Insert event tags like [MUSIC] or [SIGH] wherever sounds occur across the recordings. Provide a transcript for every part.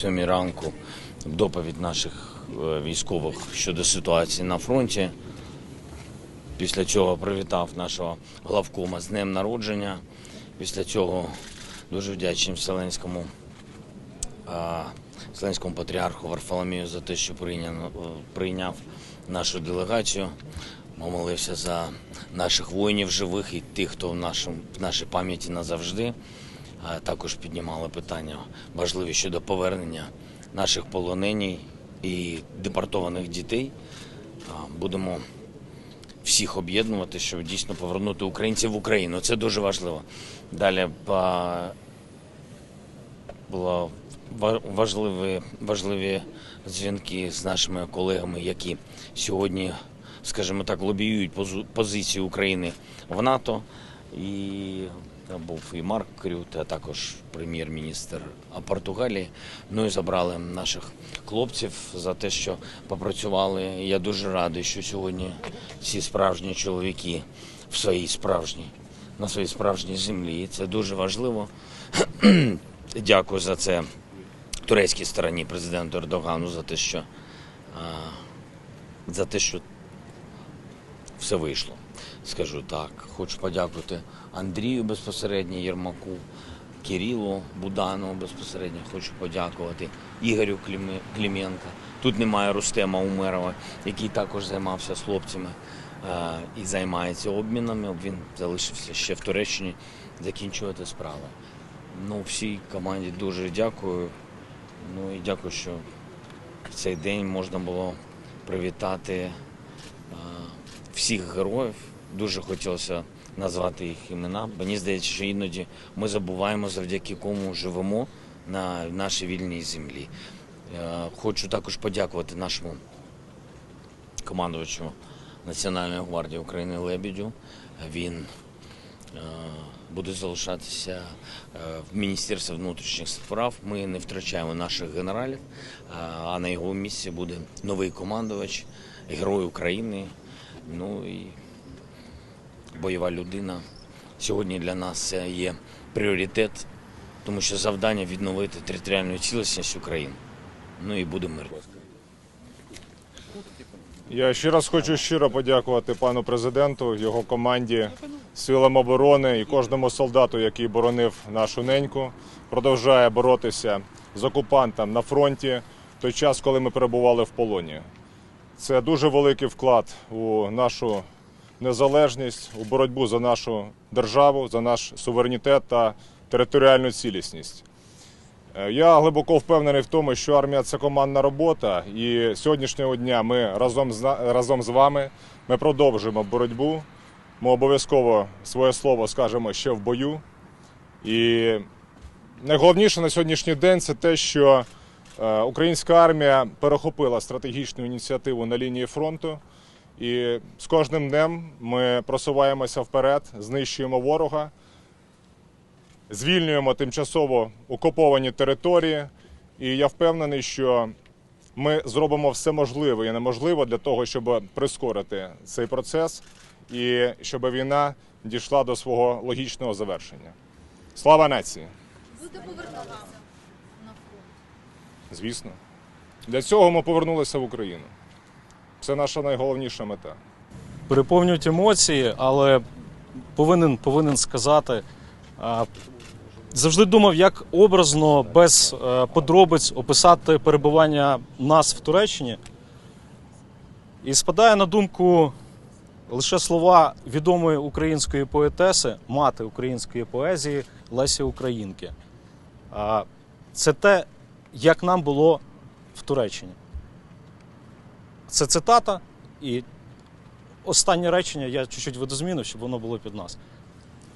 Сьомій ранку доповідь наших е, військових щодо ситуації на фронті. Після цього привітав нашого главкома з днем народження. Після цього дуже вдячний Вселенському, Вселенському патріарху Варфоломію за те, що прийняв, е, прийняв нашу делегацію. Помолився за наших воїнів живих і тих, хто в, нашому, в нашій пам'яті назавжди. Також піднімали питання важливі щодо повернення наших полоненій і депортованих дітей. Будемо всіх об'єднувати, щоб дійсно повернути українців в Україну. Це дуже важливо. Далі було важливі, важливі дзвінки з нашими колегами, які сьогодні, скажімо так, лобіюють позицію України в НАТО. І там був і Марк Крют, а також прем'єр-міністр Португалії. Ну і забрали наших хлопців за те, що попрацювали. Я дуже радий, що сьогодні ці справжні чоловіки в своїй справжній, на своїй справжній землі. І Це дуже важливо. [CLEARS THROAT] Дякую за це турецькій стороні президенту Ердогану за те, що за те, що все вийшло. Скажу так. Хочу подякувати Андрію безпосередньо Єрмаку, Кирилу Буданову безпосередньо. Хочу подякувати Ігорю Кліме- Тут немає Рустема Умерова, який також займався з хлопцями е, і займається обмінами. Він залишився ще в Туреччині закінчувати справи. Ну, всій команді дуже дякую. Ну і дякую, що в цей день можна було привітати всіх героїв. Дуже хотілося назвати їх імена. Мені здається, що іноді ми забуваємо, завдяки кому живемо на нашій вільній землі. Е, Хочу також подякувати нашому командувачу Національної гвардії України Лебідю. Він е, буде залишатися е, в Міністерстві внутрішніх справ. Ми не втрачаємо наших генералів, а на його місці буде новий командувач, герой України. Ну і бойова людина. Сьогодні для нас є пріоритет, тому що завдання відновити територіальну цілісність України. Ну і буде мир. Я ще раз хочу щиро подякувати пану президенту, його команді, силам оборони і кожному солдату, який боронив нашу неньку, продовжує боротися з окупантом на фронті в той час, коли ми перебували в полоні. Це дуже великий вклад у нашу незалежність, у боротьбу за нашу державу, за наш суверенітет та територіальну цілісність. Е, Я глибоко впевнений в тому, що армія це командна робота, і сьогоднішнього дня ми разом з разом з вами ми продовжуємо боротьбу. Ми обов'язково своє слово скажемо ще в бою. І найголовніше на сьогоднішній день це те, що українська армія перехопила стратегічну ініціативу на лінії фронту. І з кожним днем ми просуваємося вперед, знищуємо ворога звільнюємо тимчасово окуповані території. І я впевнений, що ми зробимо все можливе і неможливе для того, щоб прискорити цей процес і щоб війна дійшла до свого логічного завершення. Слава нації! На фронт. Звісно. Для цього ми повернулися в Україну. Це наша найголовніша мета. переповнюють емоції, але повинен, повинен сказати. Завжди думав, як образно, без е, подробиць описати перебування нас в Туреччині. І спадає на думку лише слова відомої української поетеси, мати української поезії Лесі Українки. Це те, як нам було в Туреччині. Це цитата, і останнє речення я чуть-чуть видозмінив, щоб воно було під нас.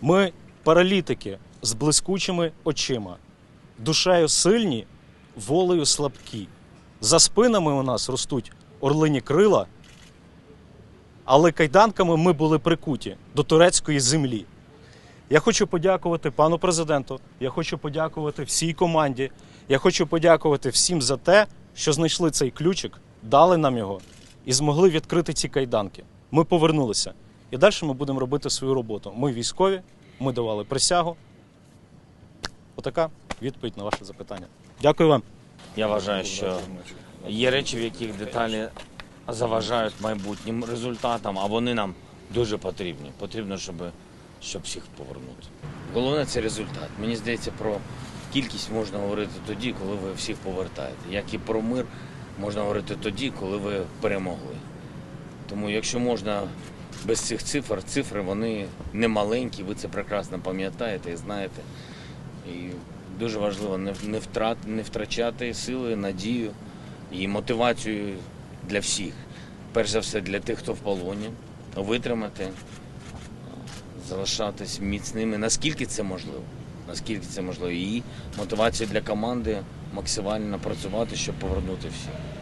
Ми паралітики з блискучими очима, душею сильні, волею слабкі. За спинами у нас ростуть орлині крила, але кайданками ми були прикуті до турецької землі. Я хочу подякувати пану президенту, я хочу подякувати всій команді, я хочу подякувати всім за те, що знайшли цей ключик, дали нам його і змогли відкрити ці кайданки. Ми повернулися. І далі ми будемо робити свою роботу. Ми військові, ми давали присягу. Отака відповідь на ваше запитання. Дякую вам. Я вважаю, що є речі, в яких деталі заважають майбутнім результатам, а вони нам дуже потрібні. Потрібно, щоб, щоб всіх повернути. Головне це результат. Мені здається, про кількість можна говорити тоді, коли ви всіх повертаєте. Як і про мир можна говорити тоді, коли ви перемогли. Тому якщо можна без цих цифр, цифри вони не маленькі, ви це прекрасно пам'ятаєте і знаєте. І дуже важливо не, втрат, не втрачати сили, надію і мотивацію для всіх. Перш за все для тих, хто в полоні, витримати, залишатись міцними, наскільки це можливо. Наскільки це можливо. І мотивація для команди максимально працювати, щоб повернути всіх.